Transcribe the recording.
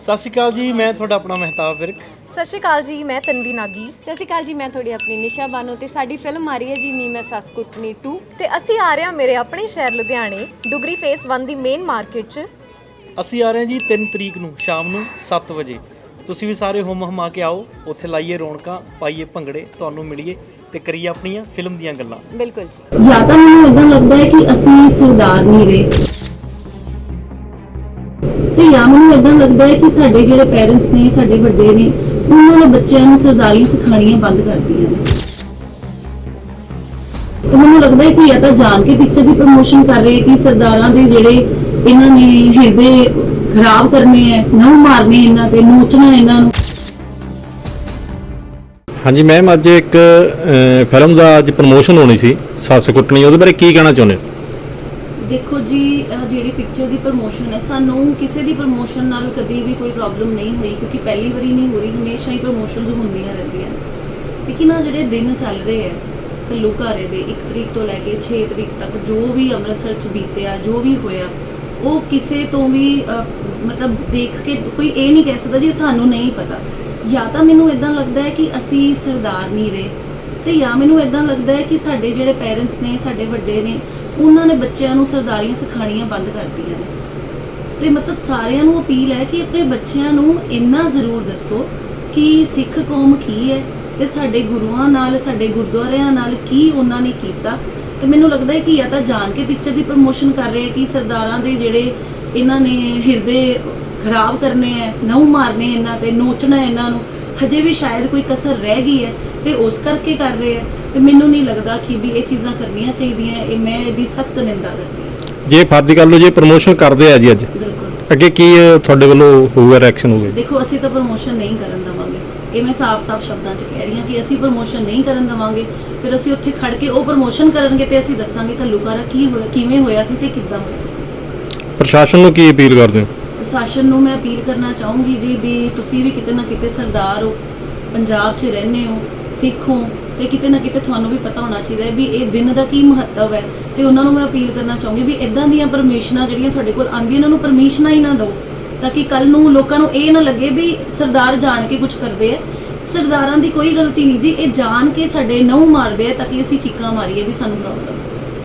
ਸਤਿ ਸ਼੍ਰੀ ਅਕਾਲ ਜੀ ਮੈਂ ਤੁਹਾਡਾ ਆਪਣਾ ਮਹਿਤਾਬ ਵਿਰਕ। ਸਤਿ ਸ਼੍ਰੀ ਅਕਾਲ ਜੀ ਮੈਂ ਤਨਵੀ ਨਾਗੀ। ਸਤਿ ਸ਼੍ਰੀ ਅਕਾਲ ਜੀ ਮੈਂ ਤੁਹਾਡੀ ਆਪਣੀ ਨਿਸ਼ਾ ਬਾਨੋ ਤੇ ਸਾਡੀ ਫਿਲਮ ਆ ਰਹੀ ਹੈ ਜੀ ਨੀ ਮੈਂ ਸੱਸ ਕੁੱਟਣੀ 2 ਤੇ ਅਸੀਂ ਆ ਰਹੇ ਹਾਂ ਮੇਰੇ ਆਪਣੇ ਸ਼ਹਿਰ ਲੁਧਿਆਣੇ ਡੁਗਰੀ ਫੇਸ 1 ਦੀ ਮੇਨ ਮਾਰਕੀਟ 'ਚ। ਅਸੀਂ ਆ ਰਹੇ ਹਾਂ ਜੀ 3 ਤਰੀਕ ਨੂੰ ਸ਼ਾਮ ਨੂੰ 7 ਵਜੇ। ਤੁਸੀਂ ਵੀ ਸਾਰੇ ਹੁਮ ਹਮਾ ਕੇ ਆਓ ਉੱਥੇ ਲਾਈਏ ਰੌਣਕਾਂ ਪਾਈਏ ਭੰਗੜੇ ਤੁਹਾਨੂੰ ਮਿਲੀਏ ਤੇ ਕਰੀਏ ਆਪਣੀਆਂ ਫਿਲਮ ਦੀਆਂ ਗੱਲਾਂ। ਬਿਲਕੁਲ ਜੀ। ਜਾਂ ਤਾਂ ਮੈਨੂੰ ਇਦਾਂ ਲੱਗਦਾ ਹੈ ਕਿ ਅਸੀਂ ਸਰਦਾਰ ਨਹੀਂ ਰਹੇ। ਤੇ ਜਾਂ ਮੈਨੂੰ ਇਦਾਂ ਲੱਗਦਾ ਹੈ ਕਿ ਸਾਡੇ ਜਿਹੜੇ ਪੈਰੈਂਟਸ ਨੇ, ਸਾਡੇ ਵੱਡੇ ਨੇ, ਉਹਨਾਂ ਨੇ ਬੱਚਿਆਂ ਨੂੰ ਸਰਦਾਰੀ ਸਿਖਾਣੀਆਂ ਬੰਦ ਕਰਤੀਆਂ ਨੇ। ਮੈਨੂੰ ਲੱਗਦਾ ਹੈ ਕਿ ਜਾਂ ਤਾਂ ਜਾਣ ਕੇ ਪਿਕਚਰ ਦੀ ਪ੍ਰਮੋਸ਼ਨ ਕਰ ਰਹੇ ਕਿ ਸਰਦਾਰਾਂ ਦੇ ਜਿਹੜੇ ਇਹਨਾਂ ਨੇ ਹਿਰਦੇ ਖਰਾਬ ਕਰਨੇ ਹੈ ਨਾ ਮਾਰਨੇ ਇਹਨਾਂ ਤੇ, ਨੋਚਣਾ ਇਹਨਾਂ ਨੂੰ। ਹਾਂਜੀ ਮੈਮ ਅੱਜ ਇੱਕ ਫਿਲਮ ਦਾ ਅੱਜ ਪ੍ਰਮੋਸ਼ਨ ਹੋਣੀ ਸੀ, ਸੱਸ ਕੁੱਟਣੀ, ਉਹਦੇ ਬਾਰੇ ਕੀ ਕਹਿਣਾ ਚਾਹੁੰਦੇ ਹੋ? ਦੇਖੋ ਜੀ ਜਿਹੜੀ ਪਿਕਚਰ ਦੀ ਪ੍ਰਮੋਸ਼ਨ ਹੈ, ਸਾਨੂੰ ਕਿਸੇ ਦੀ ਪ੍ਰਮੋਸ਼ਨ ਨਾਲ ਕਦੀ ਵੀ ਕੋਈ ਪ੍ਰੋਬਲਮ ਨਹੀਂ ਹੋਈ, ਕਿਉਂਕਿ ਪਹਿਲੀ ਵਾਰੀ ਨਹੀਂ ਹੋ ਰਹੀ, ਹਮੇਸ਼ਾ ਹੀ ਪ੍ਰਮੋਸ਼ਨਸ ਹੁੰਦੀਆਂ ਰਹਿੰਦੀਆਂ ਲੇਕਿਨ ਆ ਜਿਹੜੇ ਦਿਨ ਚੱਲ ਰਹੇ ਹੈ ਘੱਲੂਘਾਰੇ ਦੇ 1 ਤਰੀਕ ਤੋਂ ਲੈ ਕੇ 6 ਤਰੀਕ ਤੱਕ, ਜੋ ਵੀ ਅੰਮ੍ਰਿਤਸਰ ਚ ਬੀਤਿਆ, ਜੋ ਵੀ ਹੋਇਆ, ਉਹ ਕਿਸੇ ਤੋਂ ਵੀ ਮਤਲਬ ਦੇਖ ਕੇ ਕੋਈ ਇਹ ਨਹੀਂ ਕਹਿ ਸਕਦਾ ਜੀ ਸਾਨੂੰ ਨਹੀਂ ਪਤਾ। ਜਾਂ ਤਾਂ ਮੈਨੂੰ ਇਦਾਂ ਲੱਗਦਾ ਹੈ ਕਿ ਅਸੀਂ ਸਰਦਾਰ ਨਹੀਂ ਰਹੇ, ਤੇ ਜਾਂ ਮੈਨੂੰ ਇਦਾਂ ਲੱਗਦਾ ਹੈ ਕਿ ਸਾਡੇ ਜਿਹੜੇ ਪੇਰੈਂਟਸ ਨੇ, ਸਾਡੇ ਵੱਡੇ ਨੇ ਉਹਨਾਂ ਨੇ ਬੱਚਿਆਂ ਨੂੰ ਸਰਦਾਰੀਆਂ ਸਿਖਾਣੀਆਂ ਬੰਦ ਕਰਤੀਆਂ ਨੇ। ਤੇ ਮਤਲਬ ਸਾਰਿਆਂ ਨੂੰ ਅਪੀਲ ਹੈ ਕਿ ਆਪਣੇ ਬੱਚਿਆਂ ਨੂੰ ਇੰਨਾ ਜ਼ਰੂਰ ਦੱਸੋ ਕਿ ਸਿੱਖ ਕੌਮ ਕੀ ਹੈ ਤੇ ਸਾਡੇ ਗੁਰੂਆਂ ਨਾਲ, ਸਾਡੇ ਗੁਰਦੁਆਰਿਆਂ ਨਾਲ ਕੀ ਉਹਨਾਂ ਨੇ ਕੀਤਾ। ਤੇ ਮੈਨੂੰ ਲੱਗਦਾ ਹੈ ਕਿ ਜਾਂ ਤਾਂ ਜਾਣ ਕੇ ਪਿਕਚਰ ਦੀ ਪ੍ਰਮੋਸ਼ਨ ਕਰ ਰਹੇ ਕਿ ਸਰਦਾਰਾਂ ਦੇ ਜਿਹੜੇ ਇਹਨਾਂ ਨੇ ਹਿਰਦੇ ਖਰਾਬ ਕਰਨੇ ਹੈ, ਨਹੁੰ ਮਾਰਨੇ ਇਹਨਾਂ ਤੇ, ਨੋਚਣਾ ਇਹਨਾਂ ਨੂੰ, ਹਜੇ ਵੀ ਸ਼ਾਇਦ ਕੋਈ ਕਸਰ ਰਹਿ ਗਈ ਹੈ ਤੇ ਉਸ ਕਰਕੇ ਕਰ ਰਹੇ ਹੈ। ਤੇ ਮੈਨੂੰ ਨਹੀਂ ਲੱਗਦਾ ਕਿ ਵੀ ਇਹ ਚੀਜ਼ਾਂ ਕਰਨੀਆਂ ਚਾਹੀਦੀਆਂ ਇਹ ਮੈਂ ਇਹਦੀ ਸਖਤ ਨਿੰਦਾ ਕਰਦੀ ਹਾਂ। ਜੇ ਫਰਜ਼ ਕਰ ਲਓ ਜੇ ਪ੍ਰਮੋਸ਼ਨ ਕਰਦੇ ਆ ਜੀ ਅੱਜ ਬਿਲਕੁਲ। ਅੱਗੇ ਕੀ ਤੁਹਾਡੇ ਵੱਲੋਂ ਹੋਊਗਾ ਰਿਐਕਸ਼ਨ ਹੋਊਗਾ? ਦੇਖੋ ਅਸੀਂ ਤਾਂ ਪ੍ਰਮੋਸ਼ਨ ਨਹੀਂ ਕਰਨ ਦਵਾਂਗੇ। ਇਹ ਮੈਂ ਸਾਫ਼-ਸਾਫ਼ ਸ਼ਬਦਾਂ 'ਚ ਕਹਿ ਰਹੀ ਹਾਂ ਕਿ ਅਸੀਂ ਪ੍ਰਮੋਸ਼ਨ ਨਹੀਂ ਕਰਨ ਦਵਾਂਗੇ। ਫਿਰ ਅਸੀਂ ਉੱਥੇ ਖੜ ਕੇ ਉਹ ਪ੍ਰਮੋਸ਼ਨ ਕਰਨਗੇ ਤੇ ਅਸੀਂ ਦੱਸਾਂਗੇ ਘੱਲੂਘਾਰਾ ਕੀ ਹੋਇਆ ਕਿਵੇਂ ਹੋਇਆ ਸੀ ਤੇ ਕਿੱਦਾਂ ਹੋਇਆ ਸੀ। ਪ੍ਰਸ਼ਾਸਨ ਨੂੰ ਕੀ ਅਪੀਲ ਕਰਦੇ ਹੋ? ਪ੍ਰਸ਼ਾਸਨ ਨੂੰ ਮੈਂ ਅਪੀਲ ਕਰਨਾ ਚਾਹੂੰਗੀ ਜੀ ਵੀ ਤੁਸੀਂ ਵੀ ਕਿਤੇ ਨਾ ਕਿਤੇ ਸਰਦਾਰ ਹੋ ਪੰਜਾਬ 'ਚ ਰਹਿੰਦੇ ਹੋ ਸਿੱਖ ਹੋ ਤੇ ਕਿਤੇ ਨਾ ਕਿਤੇ ਤੁਹਾਨੂੰ ਵੀ ਪਤਾ ਹੋਣਾ ਚਾਹੀਦਾ ਹੈ ਵੀ ਇਹ ਦਿਨ ਦਾ ਕੀ ਮਹੱਤਵ ਹੈ। ਤੇ ਉਹਨਾਂ ਨੂੰ ਮੈਂ ਅਪੀਲ ਕਰਨਾ ਚਾਹੂੰਗੀ ਵੀ ਇਦਾਂ ਦੀਆਂ ਪਰਮਿਸ਼ਨਾਂ ਜਿਹੜੀਆਂ ਤੁਹਾਡੇ ਕੋਲ ਆਉਂਦੀਆਂ ਉਹਨਾਂ ਨੂੰ ਪਰਮਿਸ਼ਨਾਂ ਹੀ ਨਾ ਦਿਓ। ਤਾਂ ਕਿ ਕੱਲ ਨੂੰ ਲੋਕਾਂ ਨੂੰ ਇਹ ਨਾ ਲੱਗੇ ਵੀ ਸਰਦਾਰ ਜਾਣ ਕੇ ਕੁਝ ਕਰਦੇ ਆ ਸਰਦਾਰਾਂ ਦੀ ਕੋਈ ਗਲਤੀ ਨਹੀਂ ਜੀ, ਇਹ ਜਾਣ ਕੇ ਸਾਡੇ ਨਹੁੰ ਮਾਰਦੇ ਆ ਤਾਂ ਕਿ ਅਸੀਂ ਚੀਕਾਂ ਮਾਰੀਏ ਵੀ ਸਾਨੂੰ ਪ੍ਰੋਬਲਮ